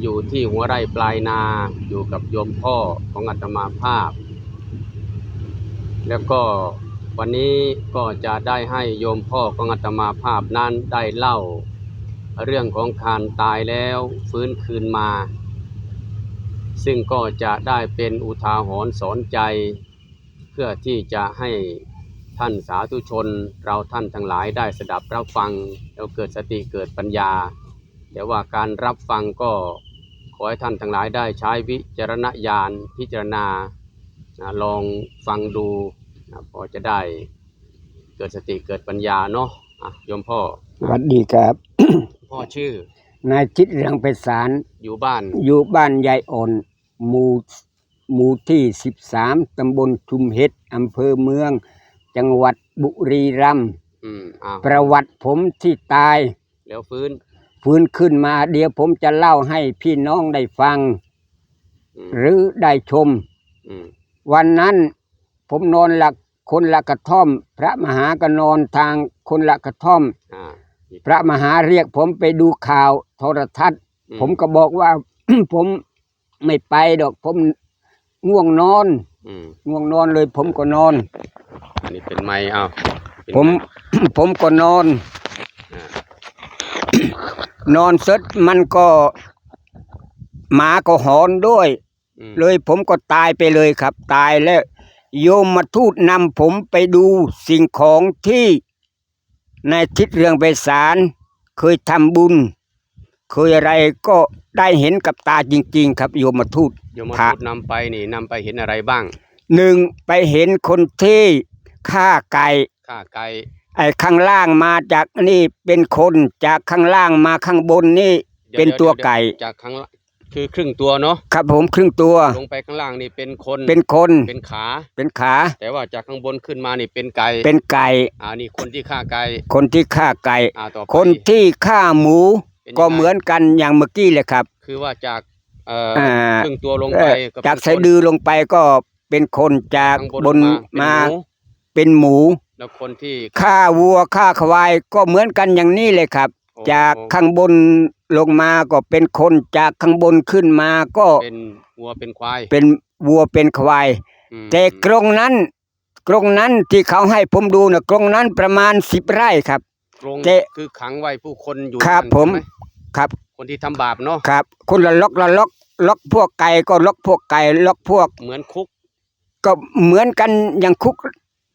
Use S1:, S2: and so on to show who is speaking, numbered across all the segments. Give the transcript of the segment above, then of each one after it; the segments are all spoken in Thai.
S1: อยู่ที่หัวไร่ปลายนาอยู่กับโยมพ่อของอาตมาภาพ แล้วก็วันนี้ก็จะได้ให้โยมพ่อของอาตมาภาพนั้นได้เล่า เรื่องของการตายแล้วฟื้นคืนมา ซึ่งก็จะได้เป็นอุทาหรณ์สอนใจ เพื่อที่จะให้ท่านสาธุชนเราท่านทั้งหลายได้สดับรับฟัง แล้วเกิดสติเกิดปัญญา แต่ว่าการรับฟังก็ขอให้ท่านทั้งหลายได้ใช้วิจารณญาณพิจารณานะลองฟังดูนะพอจะได้เกิดสติเกิดปัญญาเนาะอะโยมพ่อ
S2: สวัสดีครับ
S1: พ่อชื่อ
S2: นายจิตเรืองไปสาร
S1: อยู่บ้าน
S2: อยู่บ้านยายอ่อนหมู่หมู่ที่สิบสามตำบลชุมเห็ดอำเภอเมือง จังหวัดบุรีรัมย์
S1: อืมอ้าว
S2: ประวัติผมที่ตาย
S1: แล้วฟื้น
S2: ฟื้นขึ้นมา เดี๋ยวผมจะเล่าให้พี่น้องได้ฟัง
S1: อืม
S2: หรือได้ชม
S1: อืม
S2: วันนั้นผมนอนหลักคนละกระท่อม พระมหาก็นอนทางคนละกระท่อม
S1: อ่าอีก
S2: พระมหาเรียกผมไปดูข่าวโทรทัศน์
S1: อื
S2: ผมก็บอกว่า ผมไม่ไปดอก ผมง่วงนอน
S1: อืม
S2: ง่วงนอนเลย ผมก็นอน
S1: อันนี้เป็นไม้อ้าวเป็น
S2: ผม
S1: ไผ
S2: มก็นอน
S1: อ่า
S2: นอนเสร็จมันก็หมาก็หอนด้วย
S1: อืม
S2: เลยผมก็ตายไปเลยครับ ตายแล้ว โยมมาทูตนำผมไปดูสิ่งของที่ในายทิศเรืองไปสารเคยทำบุญ เคยอะไรก็ได้เห็นกับตาจริง ๆ ครับ โยมมาทูต
S1: โยมมา
S2: พระ
S1: พูดนำไปนี่นำไปเห็นอะไรบ้าง
S2: หนึ่งไปเห็นคนที่ฆ่าไก่
S1: ข้าไก่
S2: ไอ้ข้างล่างมาจากนี่เป็นคนจากข้างล่างมาข้างบนนี่
S1: ดี๋ย
S2: เป็น
S1: ดี๋ย
S2: ตัว
S1: ดี๋ย
S2: ไก่
S1: จากข้างล่างคือครึ่งตัวเนาะ
S2: ครับผมครึ่งตัว
S1: ลงไปข้างล่างนี่เป็นคน
S2: เป็นคน
S1: เป็นขา
S2: เป็นขา
S1: แต่ว่าจากข้างบนขึ้นมานี่เป็นไก่
S2: เป็นไก่
S1: อ่านี่คนที่ฆ่าไก่
S2: คนที่ฆ่าไก่
S1: อ่าต่อไป
S2: คนที่ฆ่าหมู
S1: เป็นยังไง
S2: ก็เหมือนกันอย่างเมื่อกี้เลยครับ
S1: คือว่าจากเอ่อ
S2: อ่า
S1: ครึ่งตัวลง
S2: เอ่
S1: ไป
S2: อ
S1: ก็เป็น
S2: จาก
S1: คน
S2: สะดือลงไปก็เป็นคนจาก
S1: ข้าง
S2: บน
S1: ลง
S2: มา
S1: เป็นหมู
S2: เป็นหมู
S1: แล้วคนที่
S2: ฆ่าวัวฆ่าควายก็เหมือนกันอย่างนี้เลยครับ
S1: โอ้
S2: จากข้างบนลงมาก็เป็นคนจากข้างบนขึ้นมาก็
S1: เป็นวัวเป็นควาย
S2: เป็นวัวเป็นควาย
S1: อืม
S2: แต่กรงนั้น กรงนั้นที่เขาให้ผมดูนะกรงนั้นประมาณสิบไร่ครับ
S1: กรง
S2: แต่
S1: คือขังไว้ผู้คนอยู่
S2: ครับ
S1: นั่น
S2: ผม
S1: ใช่ไห
S2: ครับ
S1: คนที่ทำบาปเนาะ
S2: ครับคนละล็อกละล็อกล็อกพวกไก่ก็ล็อกพวกไก่ล็อกพวก
S1: เหมือนคุก
S2: ก็เหมือนกันอย่างคุก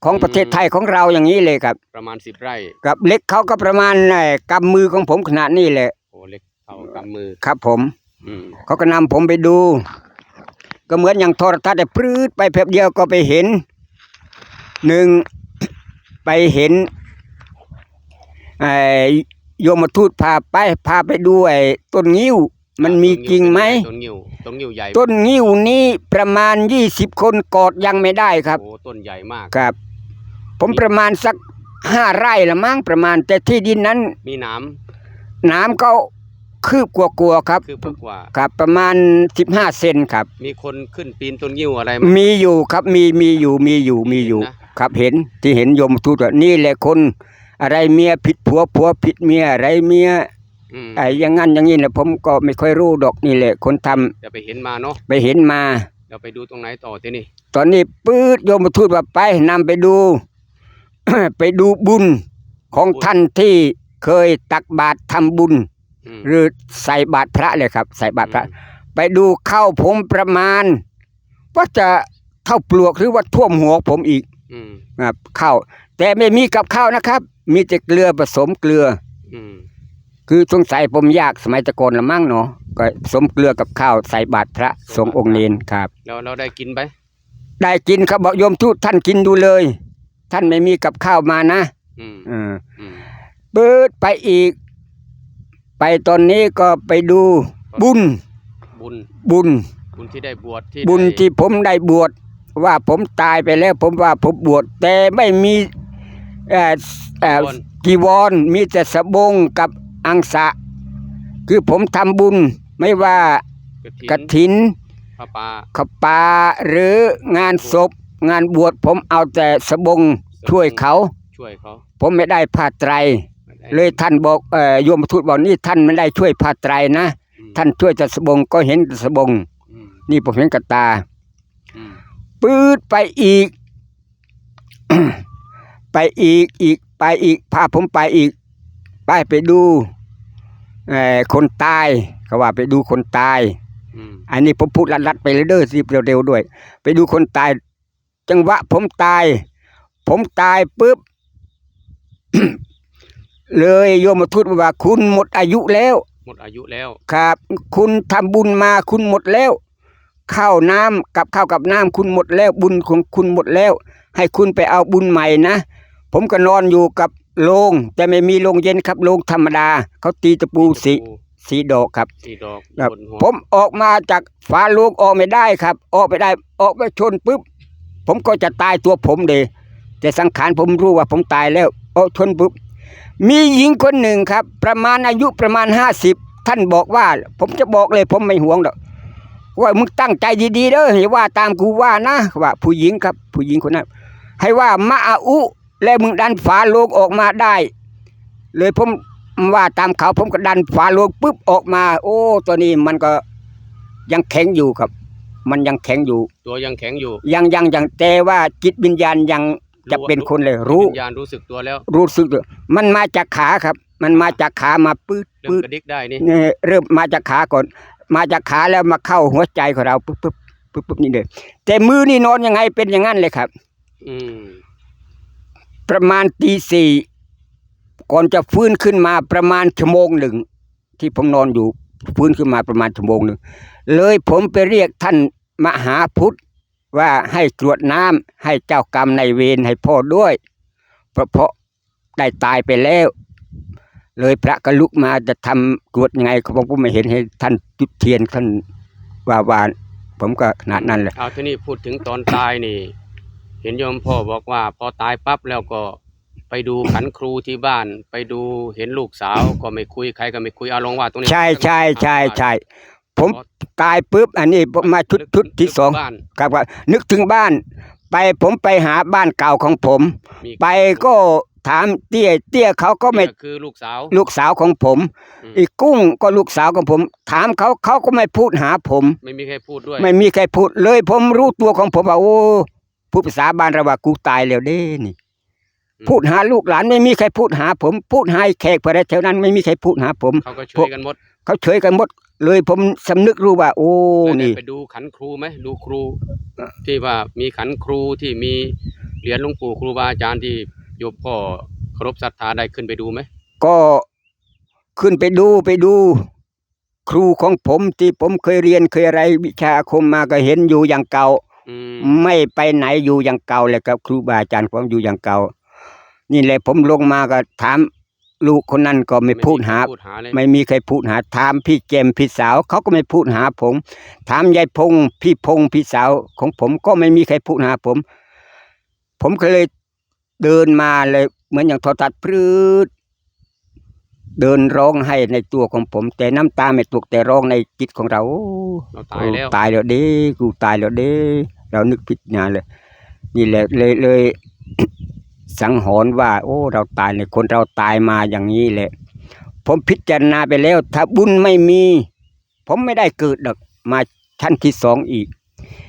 S2: ของ
S1: อืม
S2: ประเทศไทยของเราอย่างนี้เลยครับ
S1: ประมาณสิบไร่
S2: กับเล็กเขาก็ประมาณเอ่อกำมือของผมขนาดนี้เลย
S1: โอ้เล็กเท่ากำมือ
S2: ครับ ผม
S1: อืม
S2: เขาก็นำผมไปดู ก็เหมือนอย่างโทรทัศน์ได้ปรืดไปแป๊บเดียวก็ไปเห็นหนึ่ง ไปเห็นไอ้โยมทูตพาไปพาไปดูไอ้ต้นงิ้ว มันมีจริงไหม
S1: ต้นงิ้วต้นงิ้วใหญ่
S2: ต้นงิ้วนี้ประมาณยี่สิบคนกอดยังไม่ได้ครับ
S1: โอ้ต้นใหญ่มาก
S2: ครับ ผมประมาณสักห้าไร่ละมั้งประมาณ แต่ที่ดินนั้น
S1: มีหน้
S2: น้ำก็คืบกลัวๆครับำ
S1: คือพวกว่า
S2: ครับประมาณสิบห้าเซนครับ
S1: มีคนขึ้นปีนต้นงิ้วอะไรไหม
S2: มีอยู่ครับมีมีอยู่มีอยู่มีอยู่
S1: เห็นนะ
S2: ครับเห็นที่เห็นโยมทูตว่านี่แหละคน อะไรเมียผิดผัวผัวผิดเมียอะไรเมีย
S1: อืม
S2: ไอ้อย่างงั้นอย่างนี้แหละผมก็ไม่ค่อยรู้ดอกนี่แหละ คนทำ
S1: จะไปเห็นมาเนาะ
S2: ไปเห็นมา
S1: เราไปดูตรงไหนต่อทีนี่
S2: ตอนนี้ปื๊ดโยมทูตว่าไปนำไปดู ไปดูบุญของท่านที่เคยตักบาตรทำบุญ
S1: อืม
S2: หรือใส่บาตรพระเลยครับ ใส่บาตรพระ
S1: อืม
S2: ไปดูเข้าผมประมาณว่าจะเท่าปลวกหรือว่าท่วมหัวผมอีก
S1: อืม
S2: ครับข้าวแต่ไม่มีกับข้าวนะครับ มีแต่เกลือผสมเกลือ
S1: อืม
S2: คือสงสัยผมยากสมัยแตะโกอนละมั่งเนาะก็ผสมเกลือกับข้าวใส่บาตรพระสงฆ์องค์เนนครับ
S1: แล้วเราได้กินไป
S2: ได้กินครับบอกโยมทูตท่านกินดูเลย ท่านไม่มีกับข้าวมานะ
S1: อืม
S2: เออ
S1: อืม
S2: เปิดไปอีก ไปตอนนี้ก็ไปดูบุญ
S1: บุญ
S2: บุญ
S1: บุญที่ได้บวชที่
S2: บุญ
S1: ได้
S2: ที่ผมได้บวชว่าผมตายไปแล้วผมว่าผมบวชแต่ไม่มีเอ่อเอ่อกีวรมีแต่สบงกับอังสะ คือผมทำบุญไม่ว่าก
S1: ระ
S2: ก
S1: ถิน
S2: ถิน
S1: พระป่า
S2: ขปาหรืองานศพ งานบวชผมเอาแต่สบงช่วยเขา
S1: ช่วยเขา
S2: ผมไม่ได้ผ้าไตร
S1: ไม่ได้
S2: เลยท่านบอกเอ่อโยมทูตบอกนี่ท่านไม่ได้ช่วยผ้าไตรนะ
S1: อืม
S2: ท่านช่วยแต่สบงก็เห็นแต่สบง
S1: อืม
S2: นี่ผมเห็นกับตา
S1: อืม
S2: ปืดไปอีก ไปอีกอีกไปอีกพาผมไปอีก ไปไปดูเอ่อคนตายเขาว่าไปดูคนตาย
S1: อืม
S2: อันนี้ผมพูดลัดๆไปเลยเด้อสิเร็วๆด้วย ไปดูคนตาย จังหวะผมตาย ผมตายปุ๊บ เลยโยมทูตบอกว่าคุณหมดอายุแล้ว
S1: หมดอายุแล้ว
S2: ครับ คุณทำบุญมาคุณหมดแล้ว ข้าวน้ำกับข้าวกับน้ำคุณหมดแล้ว บุญของคุณหมดแล้ว ให้คุณไปเอาบุญใหม่นะ ผมก็นอนอยู่กับโรงแต่ไม่มีโรงเย็นครับโรงธรรมดา เขาตีตะปูสีสีดอกครับ
S1: สี่ดอก
S2: ครับ
S1: บนหัว
S2: ผมออกมาจากฝาโลูกออกไม่ได้ครับ ออกไม่ได้ ออกไปชนปุ๊บ ผมก็จะตายตัวผมเดยแต่สังขารผมรู้ว่าผมตายแล้วออกชนปุ๊บมีหญิงคนหนึ่งครับ ประมาณอายุประมาณห้าสิบท่านบอกว่า ผมจะบอกเลย ผมไม่ห่วงหรอกว่ามึงตั้งใจดีๆเด้อให้ว่าตามกูว่านะว่า ผู้หญิงครับ ผู้หญิงคนนั้นให้ว่ามาอาอุ แล้วมึงดันฝาโลงออกมาได้ เลยผมว่าตามเขาผมก็ดันฝาโลงปุ๊บออกมา โอ้ตัวนี้มันก็ยังแข็งอยู่ครับ มันยังแข็งอยู่
S1: ตัวยังแข็งอยู่
S2: ยังยังยังแต่ว่าจิตวิญญาณยังจะเป็นคนเลยรู้
S1: วิญญาณรู้สึกตัวแล้ว
S2: รู้สึกตัวมันมาจากขาครับ มันมาจากขามาปื๊ด
S1: เริ่ม
S2: ปื๊ด
S1: กระดิกได้นี่
S2: เนี่ยเริ่มมาจากขาก่อน มาจากขาแล้วมาเข้าหัวใจของเราปุ๊บปุ๊บปุ๊บปุ๊บนี่เลยแต่มือนี่นอนยังไงเป็นอย่างนั้นเลยครับ
S1: อืม
S2: ประมาณตีสี่ก่อนจะฟื้นขึ้นมาประมาณชั่วโมงหนึ่งที่ผมนอนอยู่ฟื้นขึ้นมาประมาณชั่วโมงหนึ่ง เลยผมไปเรียกท่านมหาพุทธว่าให้ตรวจน้ำให้เจ้ากรรมในายเวรให้พ่อด้วยเพราะเพราะได้ตายไปแล้ว เลยพระก็ลุกมาจะทำกรวดยังไงผมก็ไม่เห็นให้ท่านจุดเทียนท่านว่าวานผมก็ขนาดนั้นแหละ
S1: เอาทีนี้พูดถึงตอนตายนี่ เห็นโยมพ่อบอกว่า พอตายปั๊บแล้วก็ไปดูขันครูที่บ้าน ไปดูเห็นลูกสาวก็ไม่คุยใครก็ไม่คุยเอาลองว่าตรงนี้
S2: ใช่ใช่ใช่ใช่ ผม
S1: พอ
S2: ตายปุ๊บอันนี้ผมมาชุดชุดที่สอง
S1: บ้าน
S2: ครับว่านึกถึงบ้าน ไปผมไปหาบ้านเก่าของผม
S1: มี
S2: ไปก็ถามเตี้ยเตี้ยเขาก็ไม่
S1: เนี่ยคือลูกสาว
S2: ลูกสาวของผม
S1: อืม
S2: อีกกุ้งก็ลูกสาวของผม ถามเขาเขาก็ไม่พูดหาผม
S1: ไม่มีใครพูดด้วย
S2: ไม่มีใครพูดเลย ผมรู้ตัวของผมว่าโอ้พูดภาษาบ้านเราว่ากูตายแล้วเด้นี่
S1: อืม
S2: พูดหาลูกหลานไม่มีใครพูดหาผม พูดหาไอ้แขกอะไรแถวนั้น ไม่มีใครพูดหาผม
S1: เขาก็ช่วยกันหมด
S2: เขาเฉยกันหมด เลยผมสำนึกรู้ว่า โอ้
S1: แล้วได้
S2: นี่
S1: ไปดูขันครูไหมดูครู ที่ว่ามีขันครูที่มีเหรียญหลวงปู่ครูบาอาจารย์ที่โยมพ่อเคารพศรัทธาได้ขึ้นไปดูไหม
S2: ก็ขึ้นไปดูไปดู ครูของผมที่ผมเคยเรียนเคยอะไรวิชาอาคมมาก็เห็นอยู่อย่างเก่า
S1: อืม
S2: ไม่ไปไหนอยู่อย่างเก่าเลยครับ ครูบาอาจารย์ผมอยู่อย่างเก่า นี่แหละผมลงมาก็ถาม ลูกคนนั้นก็ไม่พูดหา
S1: พูดหาเลย
S2: ไม่มีใครพูดหาถามพี่เจมส์พี่สาวเขาก็ไม่พูดหาผม ถามยายพงพี่พงพี่สาวของผมก็ไม่มีใครพูดหาผม ผมก็เลยเดินมาเลย เหมือนอย่างโทรทัศน์พรืดเดินร้องให้ในตัวของผม แต่น้ำตาไม่ตกแต่ร้องในจิตของเรา
S1: เราตายแล้ว
S2: ตายแล้วเด้กูตายแล้วเด้ เรานึกผิดงานเลย นี่แหละเลยเลย สังหรณ์ว่า โอ้ เราตายเนี่ยคนเราตายมาอย่างนี้แหละ ผมพิจารณาไปแล้ว ถ้าบุญไม่มี ผมไม่ได้เกิดดอกมาชั้นที่สองอีก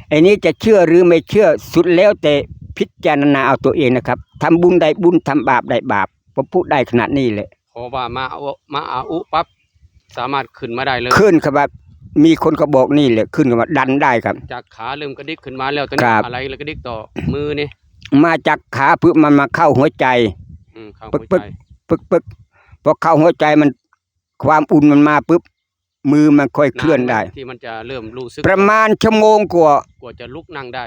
S2: ไอ้นี้จะเชื่อหรือไม่เชื่อสุดแล้วแต่พิจารณาเอาตัวเองนะครับทำบุญได้บุญทำบาปได้บาปผมพูดได้ขนาดนี้แหละ
S1: พอว่ามาเอามาอาอุปั๊บสามารถขึ้นมาได้เลย
S2: ขึ้นครับว่ามีคนก็บอกนี่แหละขึ้นกับว่าดันได้ครับ
S1: จากขาเริ่มกระดิกขึ้นมาแล้วตอน
S2: ค
S1: นี้
S2: รับ
S1: อะไรเลยกระดิกต่อมือนี่
S2: มาจากขาเพื่อมันมาเข้าหัวใจ
S1: อืมเข้า
S2: ปึ๊
S1: หั
S2: ก
S1: ว
S2: ปึ๊ก
S1: ใจ
S2: ปึ๊กปึ๊กพอเข้าหัวใจมันความอุ่นมันมาปุ๊บมือมันค่อยเคลื่อนได้า
S1: หมที่มันจะเริ่มรู้สึก
S2: ประมาณชั่วโมงกว่าก
S1: ว่าจะลุกนั่งได้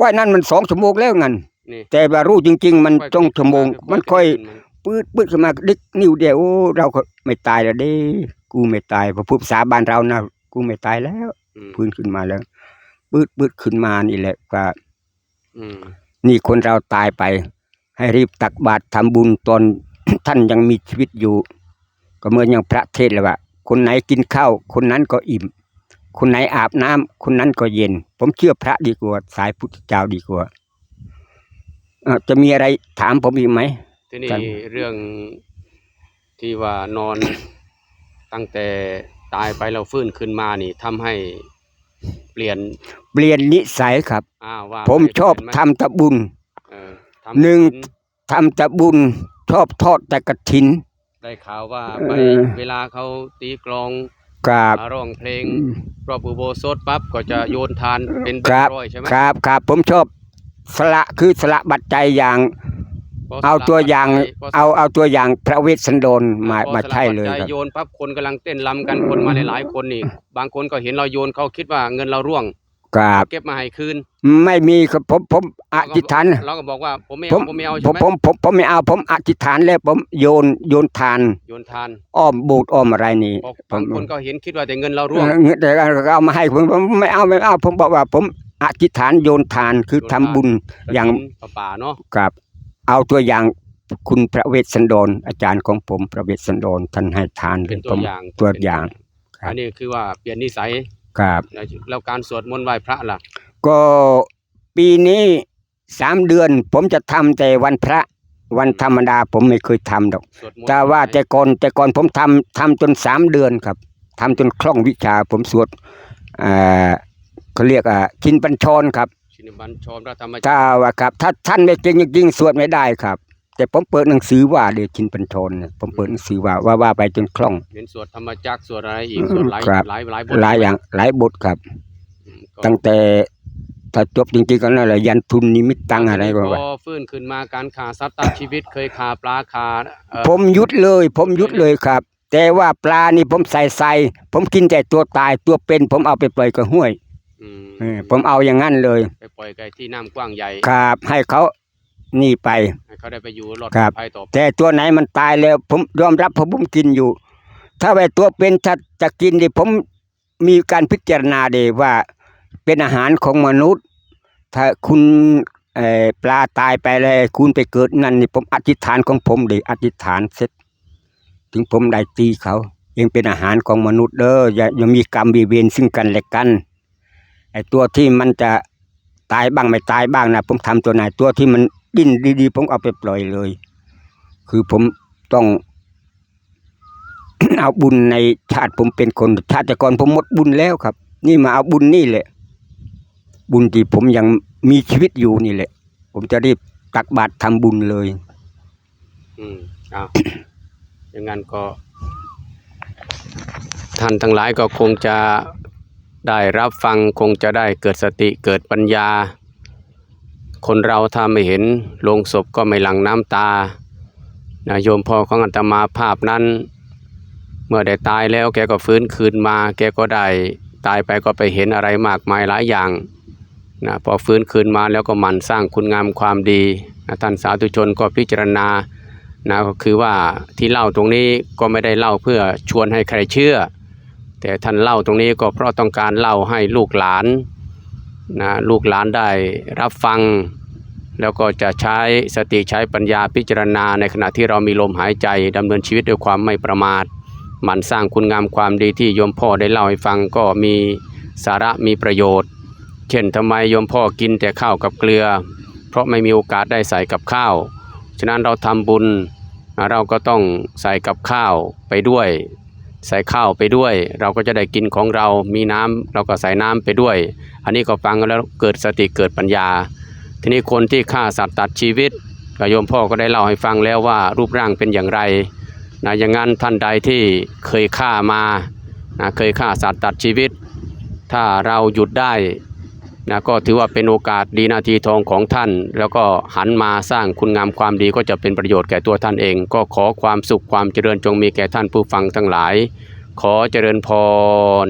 S2: ว่านั่นมันสองชั่วโมงแล้วงัน
S1: นี่
S2: แต่ว่ารู้จริง ๆ มันต้องชั่วโมง มันค่อย
S1: ขึ้นมา
S2: ปืดปืดขึ้นมาดิกนิ้วเดียวโอ้เราก็ไม่ตายแล้วเด้ กูไม่ตายพอพูดภาษาบ้านเรานะกูไม่ตายแล้ว
S1: อืม
S2: พื้นขึ้นมาแล้วปืดปืดขึ้นมานี่แหละว่า
S1: อืม
S2: นี่คนเราตายไป ให้รีบตักบาตรทำบุญตอนท่านยังมีชีวิตอยู่ ก็เหมื่อนอย่างพระเทศเลยว่า คนไหนกินข้าวคนนั้นก็อิ่ม คนไหนอาบน้ำคนนั้นก็เย็น ผมเชื่อพระดีกว่า สายพุทธเจ้าดีกว่าเอ่อจะมีอะไรถามผมอีกไหม
S1: ทีนี้
S2: กัน
S1: เรื่องที่ว่านอน ตั้งแต่ตายไปแล้วฟื้นขึ้นมานี่ทำให้ เปลี่ยน
S2: เปลี่ยนนิสัยครับ
S1: อ่าว่า
S2: ผม
S1: ไป
S2: ชอบ
S1: เปลี่ยนไห
S2: ทำตะบุญ
S1: เออทำ
S2: หนึ่ง
S1: ศีล
S2: ทำตะบุญ ชอบทอดแต่กระถิน
S1: ได้ข่าวว่า
S2: เออ
S1: ไปเวลาเขาตีกลอง
S2: กราบ
S1: มาร้องเพลงรอบอุโบสถปั๊บก็จะโยนทานเป็นแบ
S2: ค
S1: ง
S2: รับ
S1: ค์ร้อยใช่ไหม
S2: ครับครับผมชอบสละคือสละบัตรใจยอย่าง
S1: พส
S2: เอา
S1: ละ
S2: ตัวอย่าง
S1: ปัจจัพส
S2: เอาเอาตัวอย่างพระเวสสันดรมา
S1: พอ
S2: มา
S1: สละ
S2: ใช่เลย
S1: ปัจจั
S2: ครับ
S1: โยนปั๊บคนกำลังเต้นรำกันคนมาหลายๆคนนี่บางคนก็เห็นเราโยนเขาคิดว่าเงินเราร่วง
S2: กราบ
S1: เก็บมาให้คืน
S2: ไม่มีครับผมผมอธิษฐาน
S1: เราก็บอกว่าผมไม่
S2: ผ
S1: เอา
S2: ม
S1: ผมไม่เอา
S2: ผ
S1: ใช่
S2: ม
S1: ไหม
S2: ผมผมผมไม่เอาผมอธิษฐานแล้วผมโยนโยนทาน
S1: โยนทาน
S2: อ้อมโบสถ์อ้อมอะไรนี่
S1: บอก
S2: ผ
S1: บามงคนก็เห็นคิดว่าแต่เงินเราร่วง
S2: เออเงินแต่ก็เอามาให้ผมผมไม่เอาไม่เอาผมบอกว่าผมอธิษฐานโยนทานคือ
S1: โยน
S2: ทำ
S1: ทาน
S2: บุญอย่าง
S1: ป่าป่าๆเนาะ
S2: กับ เอาตัวอย่างคุณพระเวสสันดรอาจารย์ของผมพระเวสสันดรท่านให้ทาน
S1: เป็น
S2: ผ
S1: ตัว
S2: ม
S1: อย่าง
S2: ตัวอย่างครับ
S1: อันนี้คือว่าเปลี่ยนนิสัย
S2: ครับ
S1: แล้วการสวดมนต์ไหว้พระล่ะ
S2: ก็ปีนี้สามเดือน ผมจะทำแต่วันพระวันธรรมดาผมไม่เคยทำดอก
S1: สวดมนต์
S2: แต่ว่าแต่ก่อนแต่ก่อนผมทำทำจนสามเดือนครับทำจนคล่องวิชาผมสวดเอ่อเขาเรียกอ่าชินปัญชรครับ
S1: ชิ นบัญชรพระธรรมจักร
S2: ถ้าว่าครับ ถ้าท่านไม่เก่งจริงๆสวดไม่ได้ครับ แต่ผมเปิดหนังสือว่าเดี๋ยวชินปัญชรเนี่ยผมเปิดหนังสือว่าว่าว่าไปจนคล่อง
S1: เห็นสวดธรรมจักรสวดอะไรอีกสวดหลาย
S2: ครับ
S1: หลายหลายบท
S2: หลายอย่างหลายบทครับ
S1: อืมก็
S2: ตั้งแต่ถ้าจบจริงๆก็นั่นแหละยันทุนนิมิตตังอะไรก็ว่า
S1: พอฟื้นขึ้นมาการขาสัตว์ตัดชีวิตเคยขาปลาขาเอ่อ
S2: ผมหยุดเลย ผมหยุดเลยครับ แต่ว่าปลานี่ผมใส่ใส่ผมกินแต่ตัวตายตัวเป็น ผมเอาไปปล่อยกับห้วย
S1: อืม
S2: เออผมเอาอย่างนั้นเลย
S1: ไปปล่อยไก่ที่น้ำกว้างใหญ่
S2: ครับ ให้เขานี่ไป
S1: ให้เขาได้ไปอยู่รอด
S2: ครับ
S1: ภัยต่อไป
S2: แต่ตัวไหนมันตายแล้วผมยอมรับเพราะผมกินอยู่ ถ้าไอ้ตัวเป็นถ้าจะกินดิผมมีการพิจารณาเดว่าเป็นอาหารของมนุษย์ ถ้าคุณเอ่อปลาตายไปแล้วคุณไปเกิดนั่นนี่ผมอธิษฐานของผมเลยอธิษฐานเสร็จ ถึงผมได้ตีเขาเองเป็นอาหารของมนุษย์เด้ออย่าอย่ามีกรรมบีเวรซึ่งกันและกัน ไอ้ตัวที่มันจะตายบ้างไม่ตายบ้างนะผมทำตัวไหนตัวที่มันดิ้นดีๆผมเอาไปปล่อยเลย คือผมต้อง เอาบุญในชาติผมเป็นคนชาติก่อนผมหมดบุญแล้วครับ นี่มาเอาบุญนี่แหละ บุญที่ผมยังมีชีวิตอยู่นี่แหละ ผมจะรีบตักบาตรทำบุญเลย
S1: อืมเอาอย่างนั้นก็ ท่านทั้งหลายก็คงจะ ได้รับฟังคงจะได้เกิดสติเกิดปัญญา คนเราถ้าไม่เห็นโลงศพก็ไม่หลั่งน้ำตานะโยมพ่อของอัตมาภาพนั้น เมื่อได้ตายแล้วแกก็ฟื้นคืนมา แกก็ได้ตายไปก็ไปเห็นอะไรมากมายหลายอย่างนะพอฟื้นคืนมาแล้วก็หมั่นสร้างคุณงามความดีนะท่านสาธุชนก็พิจารณานะก็คือว่าที่เล่าตรงนี้ก็ไม่ได้เล่าเพื่อชวนให้ใครเชื่อ แต่ท่านเล่าตรงนี้ก็เพราะต้องการเล่าให้ลูกหลานนะลูกหลานได้รับฟัง แล้วก็จะใช้สติใช้ปัญญาพิจารณา ในขณะที่เรามีลมหายใจดำเนินชีวิตด้วยความไม่ประมาทหมันสร้างคุณงามความดีที่โยมพ่อได้เล่าให้ฟังก็มีสาระมีประโยชน์ เช่นทำไมโยมพ่อกินแต่ข้าวกับเกลือ เพราะไม่มีโอกาสได้ใส่กับข้าว ฉะนั้นเราทำบุญเราก็ต้องใส่กับข้าวไปด้วย ใส่ข้าวไปด้วย เราก็จะได้กินของเรา มีน้ำเราก็ใส่น้ำไปด้วย อันนี้ก็ฟังแล้วเกิดสติเกิดปัญญา ทีนี้คนที่ฆ่าสัตว์ตัดชีวิตก็โยมพ่อก็ได้เล่าให้ฟังแล้วว่ารูปร่างเป็นอย่างไรนะอย่างนั้นท่านใดที่เคยฆ่ามานะเคยฆ่าสัตว์ตัดชีวิต ถ้าเราหยุดได้ นะก็ถือว่าเป็นโอกาสดีนาทีทองของท่าน แล้วก็หันมาสร้างคุณงามความดีก็จะเป็นประโยชน์แก่ตัวท่านเอง ก็ขอความสุขความเจริญจงมีแก่ท่านผู้ฟังทั้งหลาย ขอเจริญพร